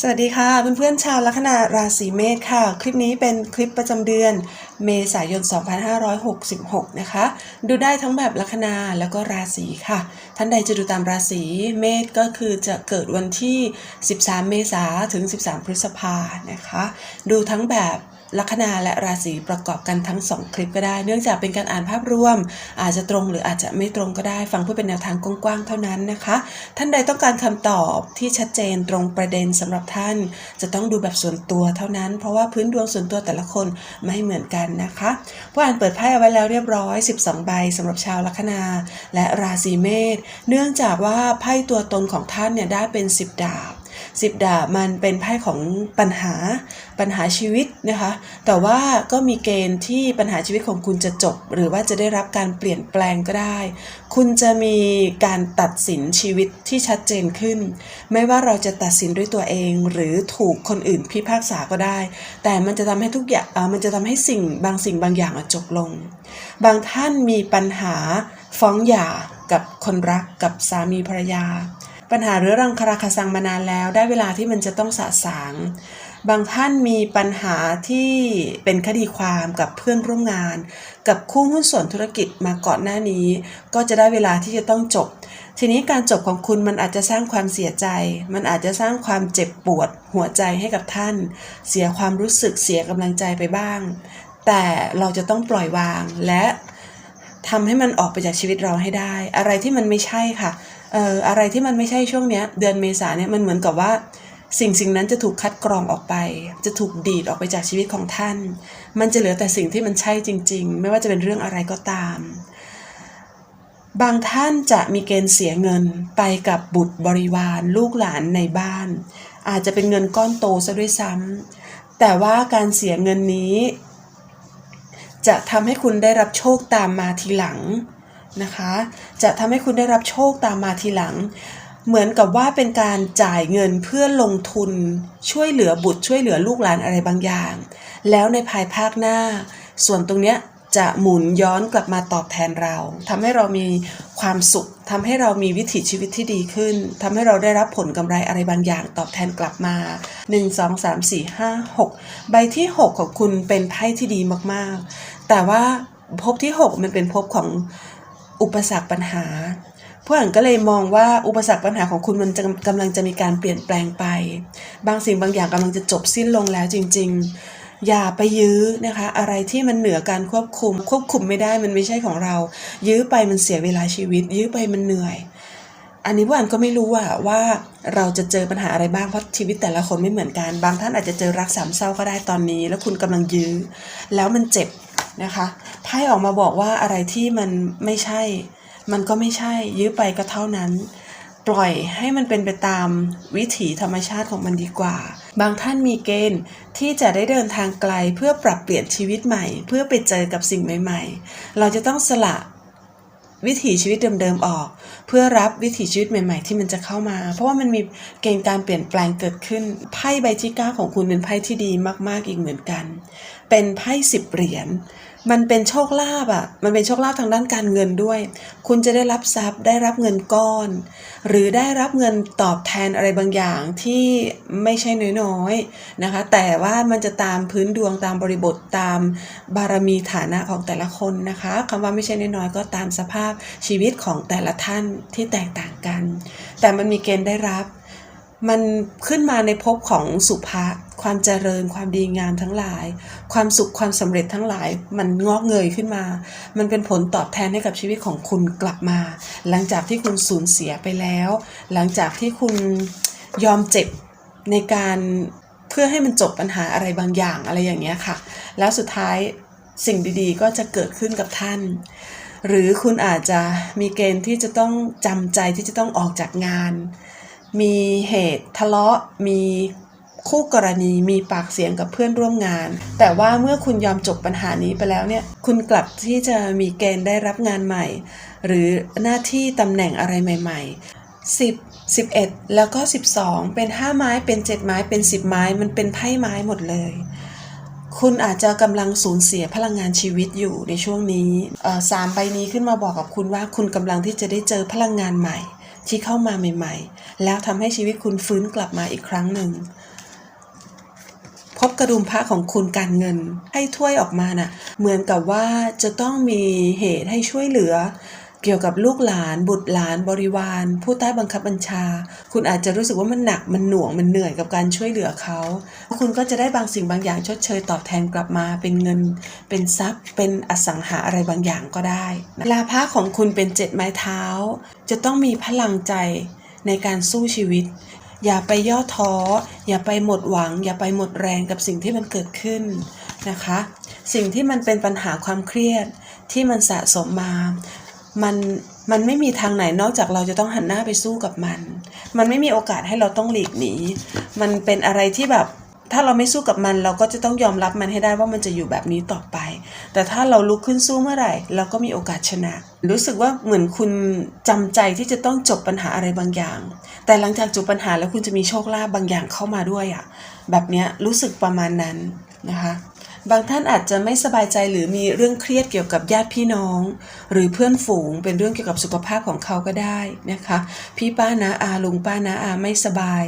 สวัสดีค่ะเพื่อนๆชาวลัคนาราศีเมษค่ะ คลิปนี้เป็นคลิปประจำเดือน เมษายน 2566 นะคะ ดูได้ทั้งแบบลัคนาแล้วก็ราศีค่ะ ท่านใดจะดูตามราศีเมษก็คือจะเกิดวันที่ 13 เมษาถึง 13 พฤษภานะคะ ดูทั้งแบบ ลัคนาและราศีประกอบกันทั้ง 2 คลิปก็ได้ เนื่องจากเป็นการอ่านภาพรวม อาจจะตรงหรืออาจจะไม่ตรงก็ได้ ฟังเพื่อเป็นแนวทางกว้างๆเท่านั้นนะคะ ท่านใดต้องการคำตอบที่ชัดเจนตรงประเด็นสำหรับท่าน จะต้องดูแบบส่วนตัวเท่านั้น เพราะว่าพื้นดวงส่วนตัวแต่ละคนไม่เหมือนกันนะคะผู้อ่านเปิดไพ่เอาไว้แล้วเรียบร้อย 12 ใบสำหรับชาวลัคนา และราศีเมษเนื่องจากว่าไพ่ตัวตนของท่านเนี่ยได้เป็น 10 ดาบ สิบดาบมันเป็นไพ่ของปัญหาปัญหาชีวิตนะคะ แต่ว่าก็มีเกณฑ์ที่ปัญหาชีวิตของคุณจะจบ หรือว่าจะได้รับการเปลี่ยนแปลงก็ได้ คุณจะมีการตัดสินชีวิตที่ชัดเจนขึ้น ไม่ว่าเราจะตัดสินด้วยตัวเอง หรือถูกคนอื่นพิพากษาก็ได้ แต่มันจะทำให้ทุกอย่างมันจะทำให้สิ่งบางสิ่งบางอย่างจบลง บางท่านมีปัญหาฟ้องหย่ากับคนรักกับสามีภรรยา ปัญหาเรื้อรังคาราคาซังมานานแล้ว ได้เวลาที่มันจะต้องสะสาง บางท่านมีปัญหาที่เป็นคดีความกับเพื่อนร่วมงาน กับคู่หุ้นส่วนธุรกิจมาก่อนหน้านี้ ก็จะได้เวลาที่จะต้องจบ ทีนี้การจบของคุณมันอาจจะสร้างความเสียใจ มันอาจจะสร้างความเจ็บปวดหัวใจให้กับท่าน เสียความรู้สึกเสียกำลังใจไปบ้าง แต่เราจะต้องปล่อยวางและทำให้มันออกไปจากชีวิตเราให้ได้ อะไรที่มันไม่ใช่ค่ะ เอ่ออะไรที่มันไม่ใช่ช่วงเนี้ยเดือนเมษาเนี่ยมันเหมือนกับว่า สิ่งสิ่งนั้นจะถูกคัดกรองออกไป จะถูกดีดออกไปจากชีวิตของท่าน มันจะเหลือแต่สิ่งที่มันใช่จริง ๆ ไม่ว่าจะเป็นเรื่องอะไรก็ตาม บางท่านจะมีเกณฑ์เสียเงินไปกับบุตรบริวาร ลูกหลานในบ้าน อาจจะเป็นเงินก้อนโตซะด้วยซ้ำแต่ว่าการเสียเงินนี้ จะทำให้คุณได้รับโชคตามมาทีหลัง นะคะ จะทำให้คุณได้รับโชคตามมาทีหลัง เหมือนกับว่าเป็นการจ่ายเงินเพื่อลงทุน ช่วยเหลือบุตรช่วยเหลือลูกหลานอะไรบางอย่าง แล้วในภายภาคหน้า ส่วนตรงเนี้ยจะหมุนย้อนกลับมาตอบแทนเราทำให้เรามีความสุขทำให้เรามีวิถีชีวิตที่ดีขึ้นทำให้เราได้รับผลกำไรอะไรบางอย่างตอบแทนกลับมา 1 2 3 4 5 6 ใบที่ 6 ของคุณเป็นไพ่ที่ดีมากๆ แต่ว่าภพที่ 6 มันเป็นภพของ อุปสรรคปัญหาผู้อ่านก็เลยมองว่าอุปสรรคปัญหาของคุณมันกำลังจะมีการเปลี่ยนแปลงไป บางสิ่งบางอย่างกำลังจะจบสิ้นลงแล้วจริง ๆ อย่าไปยื้อนะคะ อะไรที่มันเหนือการควบคุม ควบคุมไม่ได้มันไม่ใช่ของเรา ยื้อไปมันเสียเวลาชีวิต ยื้อไปมันเหนื่อย อันนี้ผู้อ่านก็ไม่รู้ว่าว่าเราจะเจอปัญหาอะไรบ้างเพราะชีวิตแต่ละคนไม่เหมือนกัน บางท่านอาจจะเจอรักสามเศร้าก็ได้ตอนนี้ แล้วคุณกำลังยื้อ แล้วมันเจ็บ นะคะไพ่ออกมาบอกว่าอะไรที่มันไม่ใช่ มันก็ไม่ใช่ยื้อไปก็เท่านั้น ปล่อยให้มันเป็นไปตามวิถีธรรมชาติของมันดีกว่า บางท่านมีเกณฑ์ที่จะได้เดินทางไกลเพื่อปรับเปลี่ยนชีวิตใหม่ เพื่อไปเจอกับสิ่งใหม่ ๆ เราจะต้องสละ วิถีชีวิตเดิมๆออก เพื่อรับวิถีชีวิตใหม่ ๆ ที่มันจะเข้ามา เพราะว่ามันมีเกณฑ์การเปลี่ยนแปลงเกิดขึ้นไพ่ใบที่9ของคุณเป็นไพ่ที่ดีมากๆอีกเหมือนกัน เป็นไพ่สิบเหรียญ มันเป็นโชคลาภอะ มันเป็นโชคลาภทางด้านการเงินด้วย คุณจะได้รับทรัพย์ ได้รับเงินก้อน หรือได้รับเงินตอบแทนอะไรบางอย่างที่ไม่ใช่น้อยๆนะคะ แต่ว่ามันจะตามพื้นดวงตามบริบทตามบารมีฐานะของแต่ละคนนะคะคำว่าไม่ใช่น้อยๆก็ตามสภาพชีวิตของแต่ละท่านที่แตกต่างกัน แต่มันมีเกณฑ์ได้รับ มันขึ้นมาในภพของสุภะความเจริญความดีงามทั้งหลาย ความสุขความสำเร็จทั้งหลาย มันงอกเงยขึ้นมา มันเป็นผลตอบแทนให้กับชีวิตของคุณกลับมา หลังจากที่คุณสูญเสียไปแล้ว หลังจากที่คุณยอมเจ็บในการเพื่อให้มันจบปัญหาอะไรบางอย่างอะไรอย่างเงี้ยค่ะ แล้วสุดท้ายสิ่งดีๆ ก็จะเกิดขึ้นกับท่าน หรือคุณอาจจะมีเกณฑ์ที่จะต้องจำใจที่จะต้องออกจากงาน มีเหตุทะเลาะ มีคู่กรณีมีปากเสียงกับเพื่อนร่วมงาน แต่ว่าเมื่อคุณยอมจบปัญหานี้ไปแล้วเนี่ย คุณกลับที่จะมีเกณฑ์ได้รับงานใหม่ หรือหน้าที่ตำแหน่งอะไรใหม่ ๆ10 11 แล้วก็ 12 เป็น 5 ไม้เป็น 7 ไม้เป็น 10 ไม้มันเป็นไพ่ไม้หมดเลย คุณอาจจะกำลังสูญเสียพลังงานชีวิตอยู่ในช่วงนี้สามใบนี้ขึ้นมาบอกกับคุณว่าคุณกำลังที่จะได้เจอพลังงานใหม่ ที่เข้ามาใหม่ ๆ แล้วทำให้ชีวิตคุณฟื้นกลับมาอีกครั้งหนึ่ง พบกระดุมพระของคุณการเงินให้ถ้วยออกมานะ่ะ เหมือนกับว่าจะต้องมีเหตุให้ช่วยเหลือ เกี่ยวกับลูกหลาน บุตรหลาน บริวาร ผู้ใต้บังคับบัญชา คุณอาจจะรู้สึกว่ามันหนักมันหน่วงมันเหนื่อยกับการช่วยเหลือเขา คุณก็จะได้บางสิ่งบางอย่างชดเชยตอบแทนกลับมาเป็นเงิน เป็นทรัพย์ เป็นอสังหาอะไรบางอย่างก็ได้นะลาภะของคุณเป็นเจ็ดไม้เท้า จะต้องมีพลังใจในการสู้ชีวิต อย่าไปย่อท้อ อย่าไปหมดหวัง อย่าไปหมดแรงกับสิ่งที่มันเกิดขึ้นนะคะ สิ่งที่มันเป็นปัญหาความเครียดที่มันสะสมมา มันมันไม่มีทางไหนนอกจากเราจะต้องหันหน้าไปสู้กับมัน มันไม่มีโอกาสให้เราต้องหลีกหนี มันเป็นอะไรที่แบบถ้าเราไม่สู้กับมันเราก็จะต้องยอมรับมันให้ได้ว่ามันจะอยู่แบบนี้ต่อไป แต่ถ้าเราลุกขึ้นสู้เมื่อไหร่ เราก็มีโอกาสชนะ รู้สึกว่าเหมือนคุณจำใจที่จะต้องจบปัญหาอะไรบางอย่าง แต่หลังจากจบปัญหาแล้วคุณจะมีโชคลาภบางอย่างเข้ามาด้วยอะ่ะ แบบเนี้ยรู้สึกประมาณนั้นนะคะ บางท่านอาจจะไม่สบายใจหรือมีเรื่องเครียดเกี่ยวกับญาติพี่น้อง หรือเพื่อนฝูงเป็นเรื่องเกี่ยวกับสุขภาพของเขาก็ได้นะคะ พี่ป้านะอาลุงป้านะอาไม่สบาย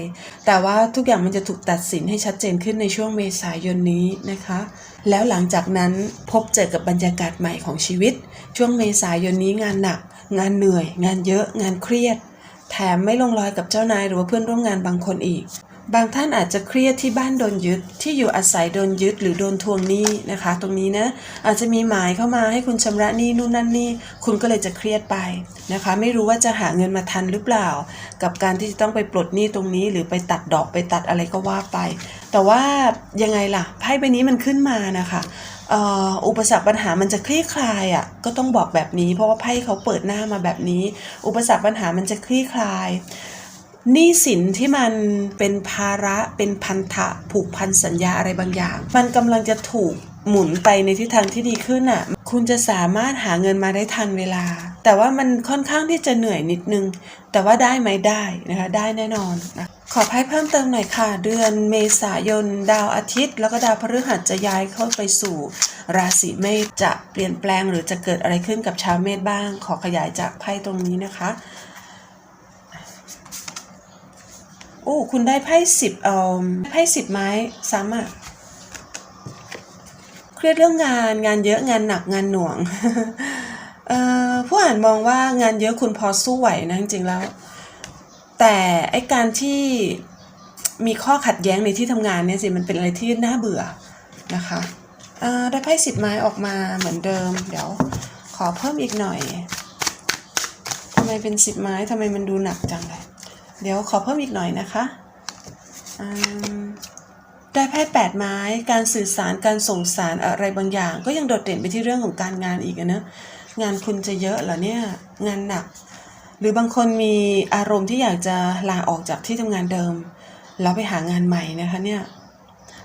แต่ว่าทุกอย่างมันจะถูกตัดสินให้ชัดเจนขึ้นในช่วงเมษายนนี้นะคะ แล้วหลังจากนั้นพบเจอกับบรรยากาศใหม่ของชีวิต ช่วงเมษายนนี้งานหนัก งานเหนื่อย งานเยอะงานเครียด แถมไม่ลงรอยกับเจ้านายหรือว่าเพื่อนร่วมงานบางคนอีก บางท่านอาจจะเครียดที่บ้านโดนยึดที่อยู่อาศัยโดนยึดหรือโดนทวงหนี้นะคะ ตรงนี้นะอาจจะมีหมายเข้ามาให้คุณชำระหนี้นู่นนั่นนี่คุณก็เลยจะเครียดไปนะคะ ไม่รู้ว่าจะหาเงินมาทันหรือเปล่า กับการที่จะต้องไปปลดหนี้ตรงนี้ หรือไปตัดดอกไปตัดอะไรก็ว่าไป แต่ว่ายังไงล่ะไพ่ใบนี้มันขึ้นมานะคะอุปสรรคปัญหามันจะคลี่คลายอะก็ต้องบอกแบบนี้ เพราะว่าไพ่เขาเปิดหน้ามาแบบนี้ อุปสรรคปัญหามันจะคลี่คลาย หนี้สินที่มันเป็นภาระเป็นพันธะผูกพันสัญญาอะไรบางอย่าง มันกำลังจะถูกหมุนไปในทิศทางที่ดีขึ้นอะ คุณจะสามารถหาเงินมาได้ทันเวลา แต่ว่ามันค่อนข้างที่จะเหนื่อยนิดนึง แต่ว่าได้ไหมได้นะคะ ได้แน่นอนนะขอไพ่เพิ่มเติมหน่อยค่ะ เดือนเมษายน ดาวอาทิตย์ แล้วก็ดาวพฤหัสจะย้ายเข้าไปสู่ ราศีเมษจะเปลี่ยนแปลงหรือจะเกิดอะไรขึ้นกับชาวเมษบ้าง ขอขยายจากไพ่ตรงนี้นะคะ โอ้ คุณได้ไพ่สิบเอ่อไพ่สิบไม้ซ้ำอะเครียดเรื่องงานงานเยอะงานหนักงานหน่วงเอ่อผู้อ่านมองว่างานเยอะคุณพอสู้ไหวนะจริงๆแล้ว แต่ไอการที่มีข้อขัดแย้งในที่ทำงานเนี่ยสิมันเป็นอะไรที่น่าเบื่อนะคะเอ่อได้ไพ่สิบไม้ออกมาเหมือนเดิม เดี๋ยวขอเพิ่มอีกหน่อยทำไมเป็นสิบไม้ทำไมมันดูหนักจังเลย เดี๋ยวขอเพิ่มอีกหน่อยนะคะได้ไพ่แปดไม้การสื่อสารการส่งสารอะไรบางอย่าง ก็ยังโดดเด่นไปที่เรื่องของการงานอีกนะงานคุณจะเยอะเหรอเนี่ยงานหนัก หรือบางคนมีอารมณ์ที่อยากจะลาออกจากที่ทำงานเดิม แล้วไปหางานใหม่นะคะเนี่ย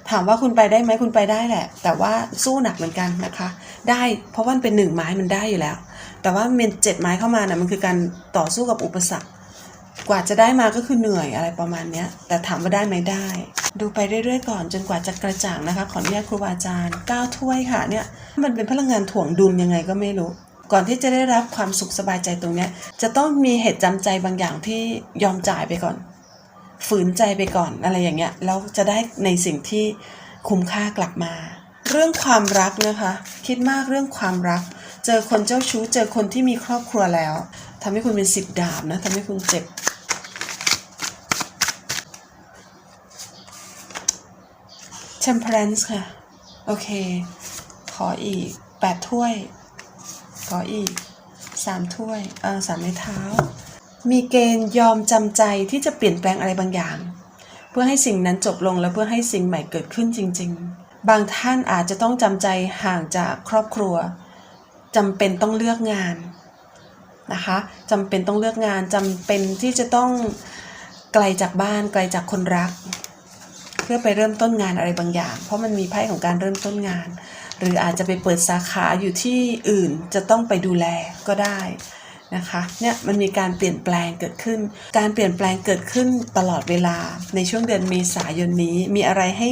ถามว่าคุณไปได้ไหมคุณไปได้แหละ แต่ว่าสู้หนักเหมือนกันนะคะ ได้เพราะว่ามันเป็นหนึ่งไม้มันได้อยู่แล้ว แต่ว่าเมนเจ็ดไม้เข้ามานะ่ะมันคือการต่อสู้กับอุปสรรค กว่าจะได้มาก็คือเหนื่อยอะไรประมาณนี้แต่ถามว่าได้ไหมได้ ดูไปเรื่อยๆก่อนจนกว่าจะกระจ่างนะคะ ขออนุญาตครูบาอาจารย์ก้าวถ้วยค่ะเนี่ยมันเป็นพลังงานถ่วงดุลยังไงก็ไม่รู้ ก่อนที่จะได้รับความสุขสบายใจตรงนี้จะต้องมีเหตุจำใจบางอย่างที่ยอมจ่ายไปก่อน ฝืนใจไปก่อนอะไรอย่างเงี้ยแล้วจะได้ในสิ่งที่คุ้มค่ากลับมา เรื่องความรักนะคะ คิดมากเรื่องความรัก เจอคนเจ้าชู้ เจอคนที่มีครอบครัวแล้ว ทำให้คุณเป็นสิบดาบนะทำให้คุณเจ็บ temperance ค่ะ โอเค ขออีกแปดถ้วย ขออีกสามถ้วยเออสามไม้เท้า มีเกณฑ์ยอมจำใจที่จะเปลี่ยนแปลงอะไรบางอย่าง เพื่อให้สิ่งนั้นจบลงและเพื่อให้สิ่งใหม่เกิดขึ้นจริง ๆ บางท่านอาจจะต้องจำใจห่างจากครอบครัวจำเป็นต้องเลือกงาน นะคะจำเป็นต้องเลือกงานจำเป็นที่จะต้องไกลจากบ้านไกลจากคนรัก เพื่อไปเริ่มต้นงานอะไรบางอย่าง เพราะมันมีไพ่ของการเริ่มต้นงาน หรืออาจจะไปเปิดสาขาอยู่ที่อื่นจะต้องไปดูแลก็ได้นะคะเนี่ยมันมีการเปลี่ยนแปลงเกิดขึ้น การเปลี่ยนแปลงเกิดขึ้นตลอดเวลาในช่วงเดือนเมษายนนี้มีอะไรให้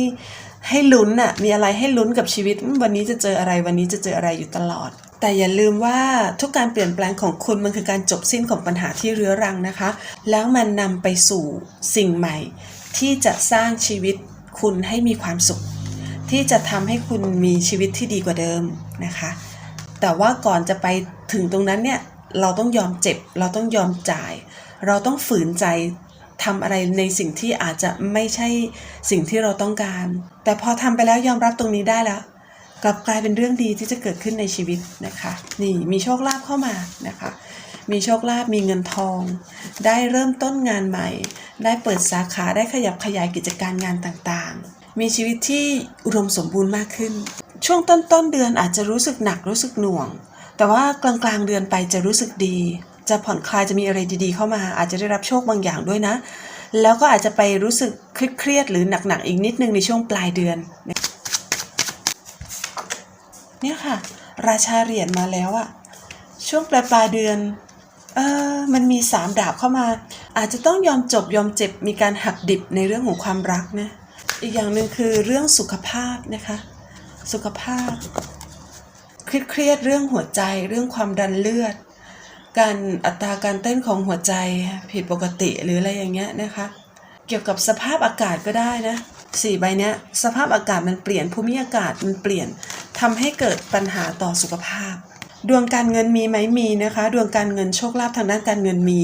ให้ลุ้นน่ะมีอะไรให้ลุ้นกับชีวิต วันนี้จะเจออะไรวันนี้จะเจออะไรอยู่ตลอด แต่อย่าลืมว่าทุกการเปลี่ยนแปลงของคุณมันคือการจบสิ้นของปัญหาที่เรื้อรังนะคะ แล้วมันนำไปสู่สิ่งใหม่ ที่จะสร้างชีวิตคุณให้มีความสุข ที่จะทำให้คุณมีชีวิตที่ดีกว่าเดิมนะคะ แต่ว่าก่อนจะไปถึงตรงนั้นเนี่ยเราต้องยอมเจ็บ เราต้องยอมจ่าย เราต้องฝืนใจทำอะไรในสิ่งที่อาจจะไม่ใช่สิ่งที่เราต้องการ แต่พอทำไปแล้วยอมรับตรงนี้ได้แล้ว กลับกลายเป็นเรื่องดีที่จะเกิดขึ้นในชีวิตนะคะ นี่มีโชคลาภเข้ามานะคะ มีโชคลาภมีเงินทอง ได้เริ่มต้นงานใหม่ ได้เปิดสาขาได้ขยับขยายกิจการงานต่างๆ มีชีวิตที่อุดมสมบูรณ์มากขึ้น ช่วงต้นต้นเดือนอาจจะรู้สึกหนักรู้สึกหน่วง แต่ว่ากลางกลางๆเดือนไปจะรู้สึกดี จะผ่อนคลายจะมีอะไรดีๆ เข้ามา อาจจะได้รับโชคบางอย่างด้วยนะ แล้วก็อาจจะไปรู้สึกเครียดหรือหนักๆอีกนิดนึงในช่วงปลายเดือน เนี่ยค่ะ ราชาเหรียญมาแล้วอะช่วงปลายปลายเดือนเออมันมีสามดาบเข้ามา อาจจะต้องยอมจบยอมเจ็บมีการหักดิบในเรื่องของความรักนะอีกอย่างหนึ่งคือเรื่องสุขภาพนะคะ สุขภาพเครียดเรื่องหัวใจเรื่องความดันเลือด การอัตราการเต้นของหัวใจผิดปกติหรืออะไรอย่างเงี้ยนะคะ เกี่ยวกับสภาพอากาศก็ได้นะสี่ใบเนี้ยสภาพอากาศมันเปลี่ยนภูมิอากาศมันเปลี่ยน ทำให้เกิดปัญหาต่อสุขภาพ ดวงการเงินมีไหมมีนะคะ ดวงการเงินโชคลาภทางด้านการเงินมี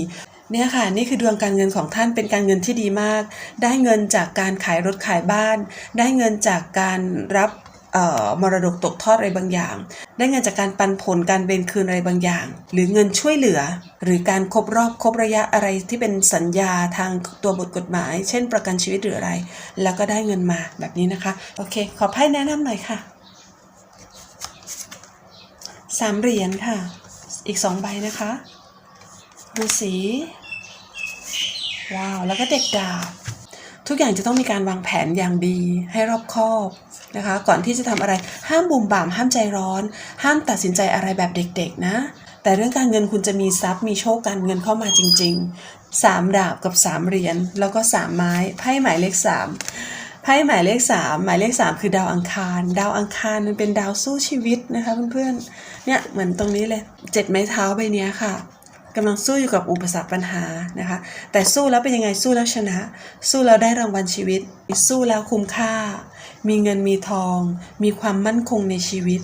เนี่ยค่ะนี่คือดวงการเงินของท่านเป็นการเงินที่ดีมาก ได้เงินจากการขายรถขายบ้าน ได้เงินจากการรับมรดกตกทอดอะไรบางอย่าง ได้เงินจากการปันผลการเบนคืนอะไรบางอย่าง หรือเงินช่วยเหลือ หรือการครบรอบครบระยะอะไรที่เป็นสัญญาทางตัวบทกฎหมาย เช่นประกันชีวิตหรืออะไร แล้วก็ได้เงินมาแบบนี้นะคะ โอเค ขอไพ่แนะนำหน่อยค่ะ สามเหรียญค่ะ อีกสองใบนะคะฤาษีว้าว แล้วก็เด็กดาบทุกอย่างจะต้องมีการวางแผนอย่างดีให้รอบคอบนะคะ ก่อนที่จะทำอะไรห้ามบุ่มบ่ามห้ามใจร้อน ห้ามตัดสินใจอะไรแบบเด็กๆนะ แต่เรื่องการเงินคุณจะมีทรัพย์มีโชคการเงินเข้ามาจริงๆสามดาบกับสามเหรียญแล้วก็สามไม้ไพ่หมายเลขสามไพ่หมายเลขสามหมายเลขสามคือดาวอังคาร ดาวอังคารมันเป็นดาวสู้ชีวิตนะคะเพื่อนๆ เนี่ยเหมือนตรงนี้เลยเจ็ดไม้เท้าใบนี้ค่ะกำลังสู้อยู่กับอุปสรรคปัญหานะคะ แต่สู้แล้วเป็นยังไงสู้แล้วชนะ สู้แล้วได้รางวัลชีวิต สู้แล้วคุ้มค่า มีเงินมีทอง มีความมั่นคงในชีวิต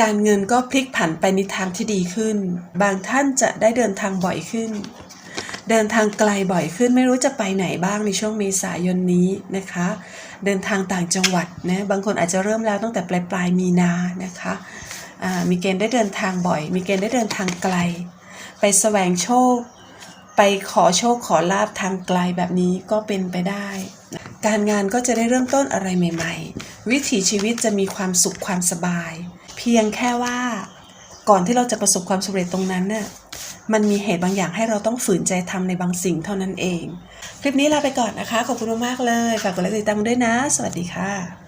การเงินก็พลิกผันไปในทางที่ดีขึ้น บางท่านจะได้เดินทางบ่อยขึ้น เดินทางไกลบ่อยขึ้นไม่รู้จะไปไหนบ้างในช่วงเมษายนนี้นะคะ เดินทางต่างจังหวัดนะบางคนอาจจะเริ่มแล้วตั้งแต่ปลายปลายมีนานะคะอ่า มีเกณฑ์ได้เดินทางบ่อย มีเกณฑ์ได้เดินทางไกล ไปแสวงโชค ไปขอโชคขอลาบทางไกลแบบนี้ก็เป็นไปได้ การงานก็จะได้เริ่มต้นอะไรใหม่ ๆ วิถีชีวิตจะมีความสุขความสบาย เพียงแค่ว่าก่อนที่เราจะประสบความสำเร็จตรงนั้นน่ะมันมีเหตุบางอย่างให้เราต้องฝืนใจทำในบางสิ่งเท่านั้นเอง คลิปนี้ลาไปก่อนนะคะ ขอบคุณมากๆเลย ฝากกดไลค์ติดตามด้วยนะ สวัสดีค่ะ